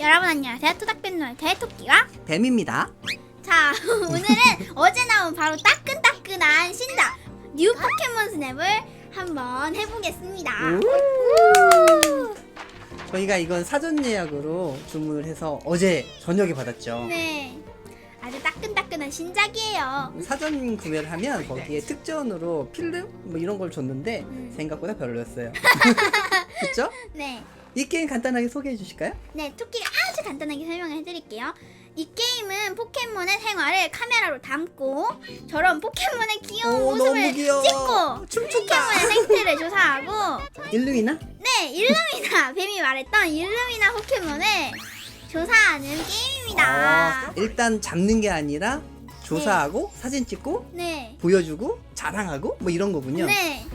여러분 안녕하세요. 토닥弁노의 대토끼와 뱀입니다. 자 오늘은 어제 나온 바로 따끈따끈한 신작 뉴 포켓몬 스냅을 한번 해보겠습니다. 저희가 이건 사전 예약으로 주문을 해서 어제 저녁에 받았죠. 네, 아주 따끈따끈한 신작이에요. 사전 구매를 하면 거기에 특전으로 필름 뭐 이런 걸 줬는데 음. 생각보다 별로였어요. 그쵸? 네, 이 게임 간단하게 소개해 주실까요? 네 토끼가 아주 간단하게 설명을 해드릴게요. 이 게임은 포켓몬의 생활을 카메라로 담고 저런 포켓몬의 귀여운 오, 모습을 너무 귀여워. 찍고 춤춘다. 포켓몬의 생태를 조사하고 일루이나? 네, 일루미나 뱀이 말했던 일루미나 포켓몬을 조사하는 게임입니다. 어, 일단 잡는 게 아니라 조사하고 사진 찍고 네, 보여주고 자랑하고 뭐 이런 거군요. 네.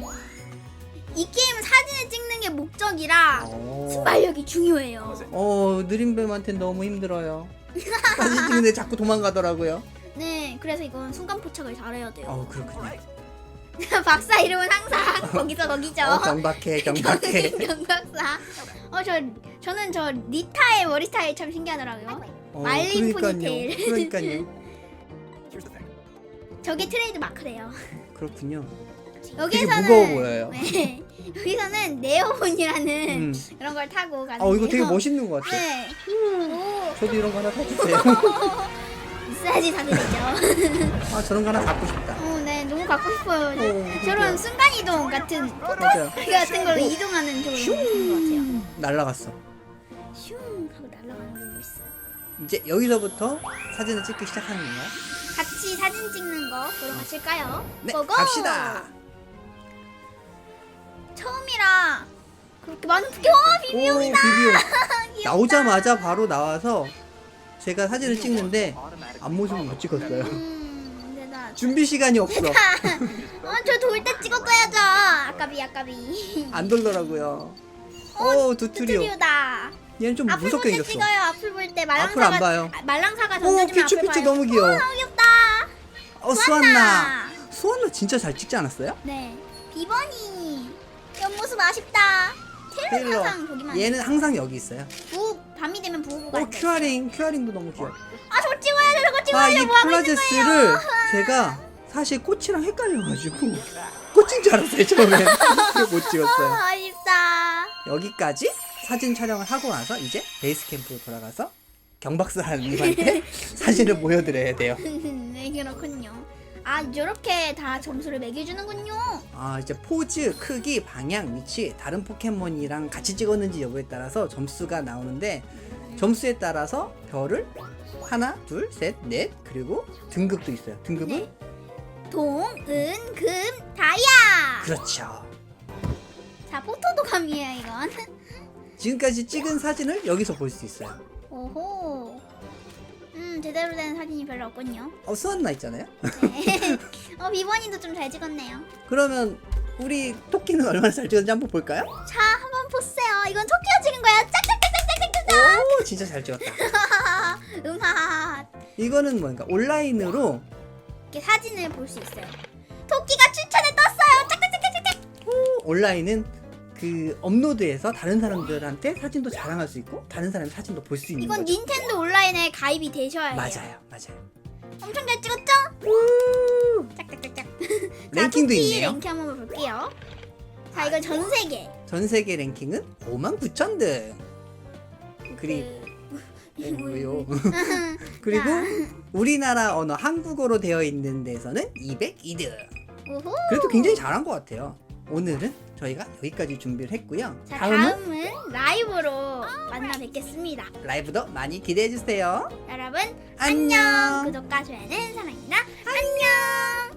이 게임은 사진을 찍는 게 목적이라 어, 순발력이 중요해요. 어 느림뱀한테 너무 힘들어요. 사진 찍는데 자꾸 도망가더라고요. 네, 그래서 이건 순간 포착을 잘해야 돼요. 어 그렇군요. 박사 이름은 항상 거기서 거기죠. 어, 경박해 경박해. 경박사. 어, 저 저는 저 리타의 머리 스타일 참 신기하더라고요. 어, 말린 그러니까요. 포니테일. 그러니까요. 저게 트레이드 마크래요. 그렇군요. 여기에서는 무거워 보여요. 네. 여기서는 네오본이라는 음. 그런 걸 타고 가는. 어 이거 되게 멋있는 것 같아요. 네. 오, 저도 이런 거 하나 사주세요. 있어야지 사드리죠. 아 저런 거 하나 갖고 싶다. 어, 네, 너무 갖고 싶어요. 어, 저런 순간 이동 같은 맞아요. 같은 걸로 이동하는 저런 거 좋은 것 같아요. 날라갔어. 슝 하고 날아가는 거 있어요. 이제 여기서부터 사진을 찍기 시작하는 건가요? 같이 사진 찍는 거 보러 가실까요? 네, 고고! 갑시다. 처음이라 그렇게 많은 오, 비비용이다. 비비오. 나오자마자 바로 나와서 제가 사진을 찍는데 앞모습을 못 찍었어요. 음, 대단. 준비 시간이 없어. 어, 저돌 때 찍었어야죠. 아까비, 아까비. 안 돌더라고요. 오, 두트리오. 투트리오다. 얘는 좀 앞을 무섭게 볼때 생겼어. 찍어요. 앞을 볼 때 앞을 말랑사가 안 봐요. 아, 말랑사가 오, 던져주면 피추 앞을 피추 봐요. 너무 귀여워. 오, 너무 귀엽다. 어, 수완나. 수완나 진짜 잘 찍지 않았어요? 네. 비버니. 옆모습 아쉽다. 테일러. 항상 보기만. 얘는 항상 여기 있어요. 부 밤이 되면 부부가. 오, 앉아 있어요. 큐아링. 큐아링도 너무 귀여워. 아, 저 찍어야 돼. 저거 아, 찍어야 돼. 이뭐 하고 있는 거예요? 플라제스를 제가 사실 꽃이랑 헷갈려가지고 꽃인 줄 알았어요, 처음에. 그래서 못 찍었어요. 아, 아쉽다. 여기까지 사진 촬영을 하고 나서 이제 베이스 캠프로 돌아가서 경박사님한테 사진을 보여드려야 돼요. 네, 그렇군요. 아, 이렇게 다 점수를 매겨주는군요. 아 이제 포즈, 크기, 방향, 위치 다른 포켓몬이랑 같이 찍었는지 여부에 따라서 점수가 나오는데 점수에 따라서 별을 하나, 둘, 셋, 넷 그리고 등급도 있어요. 등급은 네. 동, 은, 금, 다이아. 그렇죠. 자, 포토도감이에요, 이건. 지금까지 찍은 사진을 여기서 볼 수 있어요. 오호. 음, 제대로 된 사진이 별로 없군요. 어 수완나 있잖아요. 네. 어, 비번이도 좀 잘 찍었네요. 그러면 우리 토끼는 얼마나 잘 찍었는지 한번 볼까요? 자, 한번 보세요. 이건 토끼가 찍은 거야. 짝짝짝짝짝짝짝. 오 진짜 잘 찍었다. 음하. 이거는 뭔가 온라인으로 이렇게 사진을 볼 수 있어요. 토끼가 추천에 떴어요. 짝짝짝짝짝. 온라인은 그 업로드해서 다른 사람들한테 사진도 자랑할 수 있고 다른 사람의 사진도 볼 수 있는 이건 거죠. 닌텐도 온라인에 가입이 되셔야 해요. 맞아요, 맞아요. 엄청 잘 찍었죠? 짝짝짝짝. 랭킹도 토끼 있네요. 랭킹 한번 볼게요. 자, 이건 전 세계. 전 세계 랭킹은 5만 9천 등. 그리고 그... 뭐요? 그리고 자. 우리나라 언어 한국어로 되어 있는 데서는 202등. 오호. 그래도 굉장히 잘한 것 같아요. 오늘은 저희가 여기까지 준비를 했고요. 자, 다음은 다음은 라이브로 만나 뵙겠습니다. 라이브도 많이 기대해 주세요. 여러분 안녕. 구독과 좋아요는 사랑입니다. 안녕.